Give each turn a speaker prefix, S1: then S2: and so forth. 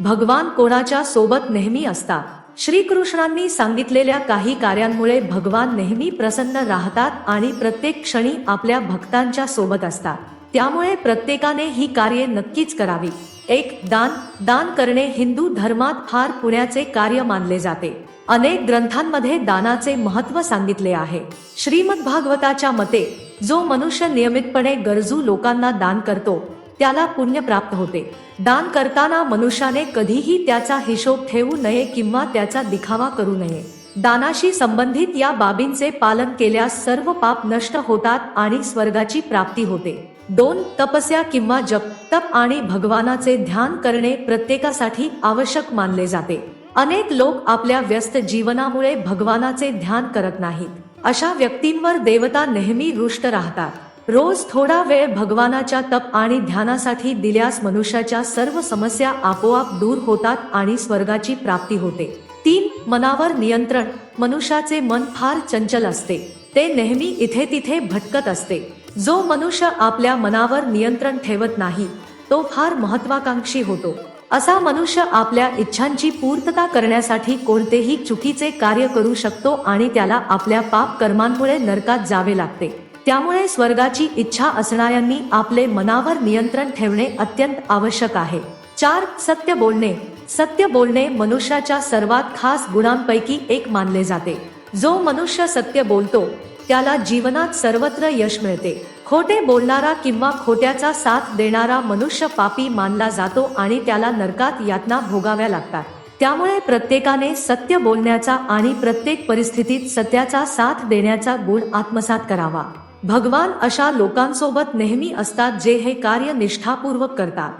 S1: भगवान कोणाच्या सोबत नेहमी असतात श्रीकृष्णांनी सांगितलेल्या काही कार्यांमुळे भगवान नेहमी प्रसन्न राहतात आणि प्रत्येक क्षणी आपल्या भक्तांच्या सोबत असतात. त्यामुळे प्रत्येकाने ही कार्ये नक्कीच करावी. एक दान. दान करणे हिंदू धर्मात फार पुण्याचे कार्य मानले जाते. अनेक ग्रंथांमध्ये दानाचे महत्त्व सांगितले आहे. श्रीमद भागवताच्या मते जो मनुष्य नियमितपणे गरजू लोकांना दान करतो त्याला पुण्य प्राप्त होते. दान करताना मनुष्याने कधीही त्याचा हिशोब ठेवू नये किंवा त्याचा दिखावा करू नये. दानाशी संबंधित या बाबींचे पालन केल्यास सर्व पाप नष्ट होतात आणि स्वर्गाची प्राप्ती होते. दोन तपस्या किंवा जप. तप आणि भगवानाचे ध्यान करणे प्रत्येकासाठी आवश्यक मानले जाते. अनेक लोक आपल्या व्यस्त जीवनामुळे भगवानाचे ध्यान करत नाहीत. अशा व्यक्तींवर देवता नेहमी रुष्ट राहतात. रोज थोडा वेळ भगवानाच्या तप आणि ध्यानासाठी दिल्यास मनुष्याच्या सर्व समस्या आपोआप दूर होतात आणि स्वर्गाची प्राप्ती होते. तीन मनावर नियंत्रण. मनुष्याचे मन फार चंचल असते. ते नेहमी इथे तिथे भटकत असते. जो मनुष्य आपल्या मनावर नियंत्रण ठेवत नाही तो फार महत्वाकांक्षी होतो. असा मनुष्य आपल्या इच्छांची पूर्तता करण्यासाठी कोणतेही चुकीचे कार्य करू शकतो आणि त्याला आपल्या पाप कर्मांमुळे नरकात जावे लागते. त्यामुळे स्वर्गाची इच्छा असणाऱ्यांनी आपले मनावर नियंत्रण ठेवणे अत्यंत आवश्यक आहे. चार सत्य बोलणे. सत्य बोलणे मनुष्याच्या सर्वात खास गुणांपैकी एक मानले जाते. जो मनुष्य सत्य बोलतो त्याला जीवनात सर्वत्र यश मिळते. खोटे बोलणारा किंवा खोट्याचा साथ देणारा मनुष्य पापी मानला जातो आणि त्याला नरकात यातना भोगाव्या लागतात. त्यामुळे प्रत्येकाने सत्य बोलण्याचा आणि प्रत्येक परिस्थितीत सत्याचा साथ देण्याचा गुण आत्मसात करावा. भगवान अशा लोकांसोबत नेहमी असतात जे हे कार्य निष्ठापूर्वक करतात.